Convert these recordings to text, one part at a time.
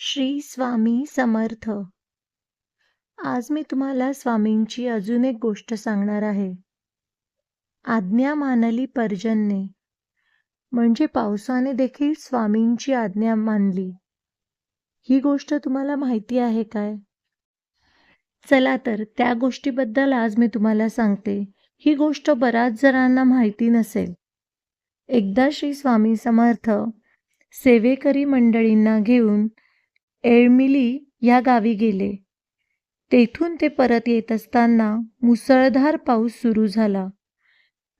श्री स्वामी समर्थ. आज मी तुम्हाला स्वामींची अजून एक गोष्ट सांगणार आहे. आज्ञा मानली पर्जन्ये. म्हणजे पावसाने देखील स्वामींची आज्ञा मानली. ही गोष्ट तुम्हाला माहिती आहे काय? चला तर त्या गोष्टीबद्दल आज मी तुम्हाला सांगते. ही गोष्ट बऱ्याच जणांना माहिती नसेल. एकदा श्री स्वामी समर्थ सेवेकरी मंडळींना घेऊन एळमिली या गावी गेले. तेथून ते परत येत असताना मुसळधार पाऊस सुरू झाला.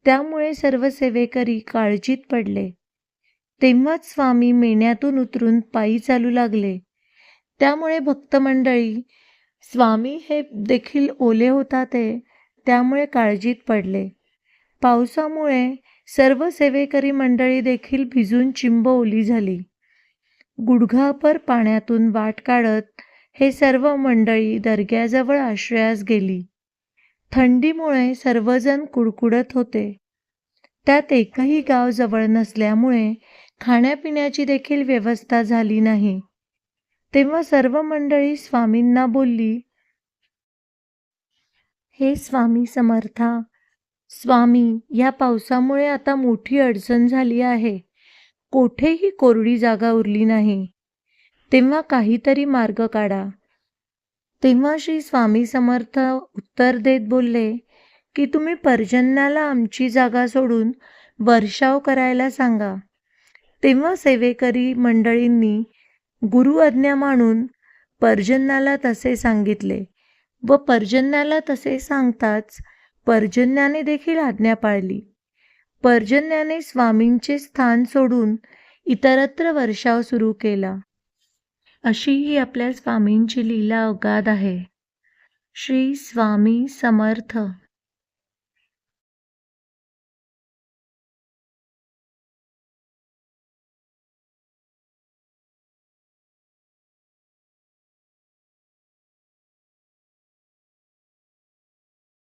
त्यामुळे सर्व सेवेकरी काळजीत पडले. तेव्हाच स्वामी मेण्यातून उतरून पायी चालू लागले. त्यामुळे भक्तमंडळी स्वामी हे देखील ओले होता ते त्यामुळे काळजीत पडले. पावसामुळे सर्व सेवेकरी मंडळी देखील भिजून चिंब ओली झाली. गुडघाभर पाण्यातून वाट काढत हे सर्व मंडळी दर्ग्याजवळ आश्रयास गेली. थंडीमुळे सर्वजण कुडकुडत होते. त्यात एकही गाव जवळ नसल्यामुळे खाण्यापिण्याची देखील व्यवस्था झाली नाही. तेव्हा सर्व मंडळी स्वामींना बोलली हे स्वामी समर्था स्वामी या पावसामुळे आता मोठी अडचण झाली आहे. कोठेही कोरडी जागा उरली नाही. तेव्हा काहीतरी मार्ग काढा. तेव्हा श्री स्वामी समर्थ उत्तर देत बोलले की तुम्ही पर्जन्याला आमची जागा सोडून वर्षाव करायला सांगा. तेव्हा सेवेकरी मंडळींनी गुरु आज्ञा मानून पर्जन्याला तसे सांगितले व पर्जन्याला तसे सांगताच पर्जन्याने देखील आज्ञा पाळली. पर्जन्याने स्वामींचे स्थान सोडून इतरत्र वर्षाव सुरू केला. अशी ही आपल्या स्वामींची लीला अगाध आहे. श्री स्वामी समर्थ.